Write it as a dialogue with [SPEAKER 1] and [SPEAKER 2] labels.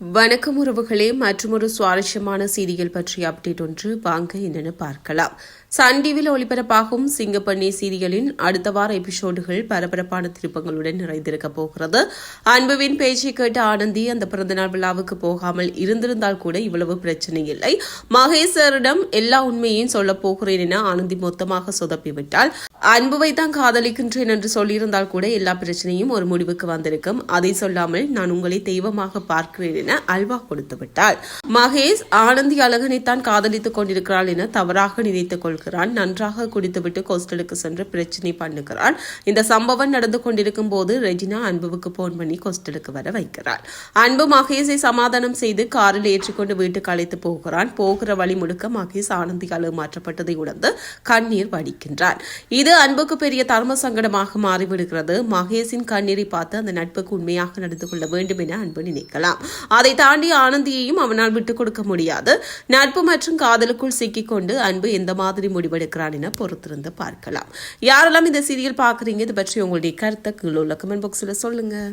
[SPEAKER 1] வணக்கம் உறவுகளே மற்றொரு சுவாரஸ்யமான சீரியல் பற்றிய அப்டேட் ஒன்று வாங்க என்னென்னு பார்க்கலாம். சன் டிவியில் ஒளிபரப்பாகும் சிங்கப்பண்ணி சீரியலின் அடுத்த வார எபிசோடுகள் பரபரப்பான திருப்பங்களுடன் நிறைந்திருக்க போகிறது. அன்புவின் பேச்சை கேட்ட ஆனந்தி அந்த பிறந்தநாள் விழாவுக்கு போகாமல் இருந்திருந்தால் கூட இவ்வளவு பிரச்சனை இல்லை. மகேஸ்வரிடம் எல்லா உண்மையையும் சொல்லப் போகிறேன் என ஆனந்தி மொத்தமாக சொதப்பிவிட்டால் அன்புவை தான் காதலிக்கின்றேன் என்று சொல்லியிருந்தால் கூட எல்லா பிரச்சனையும் ஒரு முடிவுக்கு வந்திருக்கும். அதை சொல்லாமல் நான் உங்களை தெய்வமாக பார்க்கிறேன் என அல்வா கொடுத்து விட்டாள் மகேஷ் ஆனந்தி அழகனைத்தான் காதலித்துக் கொண்டிருக்கிறாள் என தவறாக நினைத்துக் கொள்கிறான். நன்றாக குடித்துவிட்டு கோஸ்டலுக்கு சென்று பிரச்சனை பண்ணுகிறான் இந்த சம்பவம் நடந்து கொண்டிருக்கும் போது ரெஜினா அன்புவுக்கு போன் பண்ணி கோஸ்டலுக்கு வர வைக்கிறாள். அன்பு மகேஷை சமாதானம் செய்து காரில் ஏற்றிக்கொண்டு வீட்டுக்கு அழைத்து போகிறான். போகிற வழி முழுக்க மகேஷ் ஆனந்தி அழகு மாற்றப்பட்டதை உணர்ந்து கண்ணீர் வடிக்கின்றான். இது இது அன்புக்கு பெரிய தர்ம சங்கடமாக மாறிவிடுகிறது. மகேஷின் கண்ணீரை பார்த்து அந்த நட்புக்கு உண்மையாக நடந்து கொள்ள வேண்டும் என அன்பு நினைக்கலாம். அதை தாண்டி ஆனந்தியையும் அவனால் விட்டுக் கொடுக்க முடியாது. நட்பு மற்றும் காதலுக்குள் சிக்கிக்கொண்டு அன்பு எந்த மாதிரி முடிவெடுக்கிறான் என பொறுத்திருந்து பார்க்கலாம். யாரெல்லாம் இந்த சீரியல் பார்க்குறீங்க இது பற்றி உங்களுடைய கருத்தை கீழே உள்ள கமெண்ட் பாக்ஸில் சொல்லுங்கள்